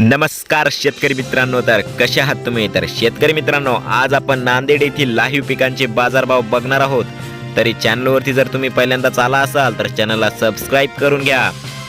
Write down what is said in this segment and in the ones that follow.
नमस्कार शेतकरी मित्रांनो तर कशा आहात तुम्ही? तर शेतकरी मित्रांनो आज आपण नांदेड येथील लाईव्ह पिकांचे बाजारभाव बघणार आहोत. तरी चॅनलवरती जर तुम्ही पहिल्यांदाच आला असाल तर चॅनलला सबस्क्राईब करून घ्या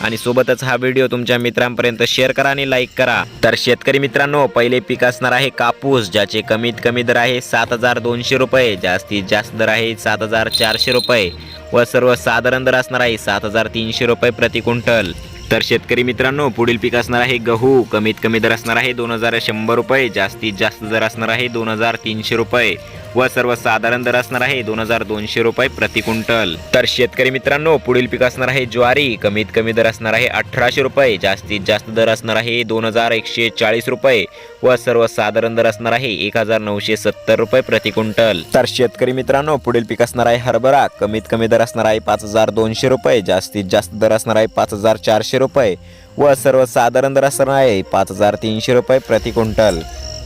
आणि सोबतच हा व्हिडिओ तुमच्या मित्रांपर्यंत शेअर करा आणि लाईक करा. तर शेतकरी मित्रांनो पहिले पीक असणार आहे कापूस ज्याचे कमीत कमी दर आहे सात हजार दोनशे रुपये जास्तीत जास्त दर आहे सात हजार चारशे रुपये व सर्वसाधारण दर असणार आहे सात हजार तीनशे रुपये प्रति क्विंटल. तर शेतकरी मित्रांनो पुढील पीक असणार आहे गहू. कमीत कमी दर असणार आहे दोन हजार शंभर रुपये. जास्तीत जास्त दर असणार आहे दोन हजार तीनशे रुपये. व सर्वसाधारण दर असणार आहे दोन हजार दोनशे रुपये प्रति क्विंटल. तर शेतकरी मित्रांनो पुढील पीक असणार आहे ज्वारी. कमीत कमी दर असणार आहे अठराशे रुपये. जास्तीत जास्त दर असणार आहे दोन हजार एकशे चाळीस रुपये. व सर्वसाधारण दर असणार आहे एक हजार नऊशे सत्तर रुपये प्रति क्विंटल. तर शेतकरी मित्रांनो पुढील पीक असणार आहे हरभरा. कमीत कमी दर असणार आहे पाच हजार दोनशे रुपये. जास्तीत जास्त दर असणार आहे पाच हजार चारशे रुपये. व सर्वसाधारण दर असणार आहे पाच हजार तीनशे रुपये प्रति क्विंटल.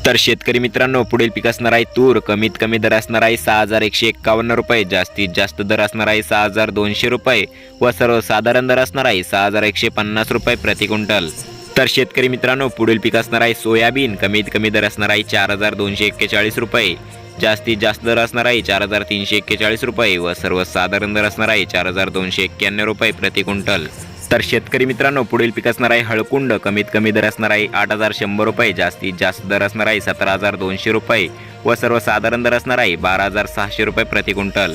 तर शेतकरी मित्रांनो पुढील पीक असणार आहे तूर कमीत कमी दर असणार आहे सहा हजार एकशे एक्कावन्न रुपये जास्तीत जास्त दर असणार आहे सहा हजार दोनशे रुपये व सर्वसाधारण दर असणार आहे सहा हजार एकशे पन्नास रुपये प्रति क्विंटल. तर शेतकरी मित्रांनो पुढील पीक असणार आहे सोयाबीन कमीत कमी दर असणार आहे चार हजार दोनशे एक्केचाळीस रुपये जास्तीत जास्त दर असणार आहे चार हजार तीनशे एक्केचाळीस रुपये व सर्वसाधारण दर असणार आहे चार हजार दोनशे एक्क्याण्णव रुपये प्रति क्विंटल. तर शेतकरी मित्रांनो पुढील पीक असणार आहे हळकुंड. कमीत कमी दर असणार आहे आठ हजार शंभर रुपये. जास्तीत जास्त दर असणार आहे सतरा हजार दोनशे रुपये. व सर्वसाधारण दर असणार आहे बारा हजार सहाशे रुपये प्रति क्विंटल.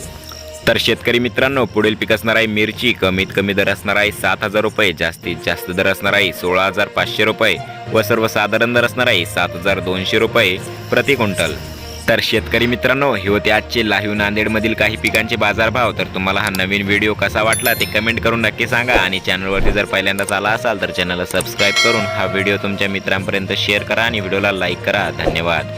तर शेतकरी मित्रांनो पुढील पीक असणार आहे मिरची. कमीत कमी दर असणार आहे सात हजार रुपये. जास्तीत जास्त दर असणार आहे सोळा हजार पाचशे रुपये. व सर्वसाधारण दर असणार आहे सात हजार दोनशे रुपये प्रति क्विंटल. तर शेतकरी मित्रांनो हे होते आजचे लाईव्ह नांदेडमधील काही पिकांचे बाजारभाव. तर तुम्हाला हा नवीन व्हिडिओ कसा वाटला ते कमेंट करून नक्की सांगा. आणि चॅनलवरती जर पहिल्यांदाच आला असाल तर चॅनलला सबस्क्राईब करून हा व्हिडिओ तुमच्या मित्रांपर्यंत शेअर करा आणि व्हिडिओला लाईक करा. धन्यवाद.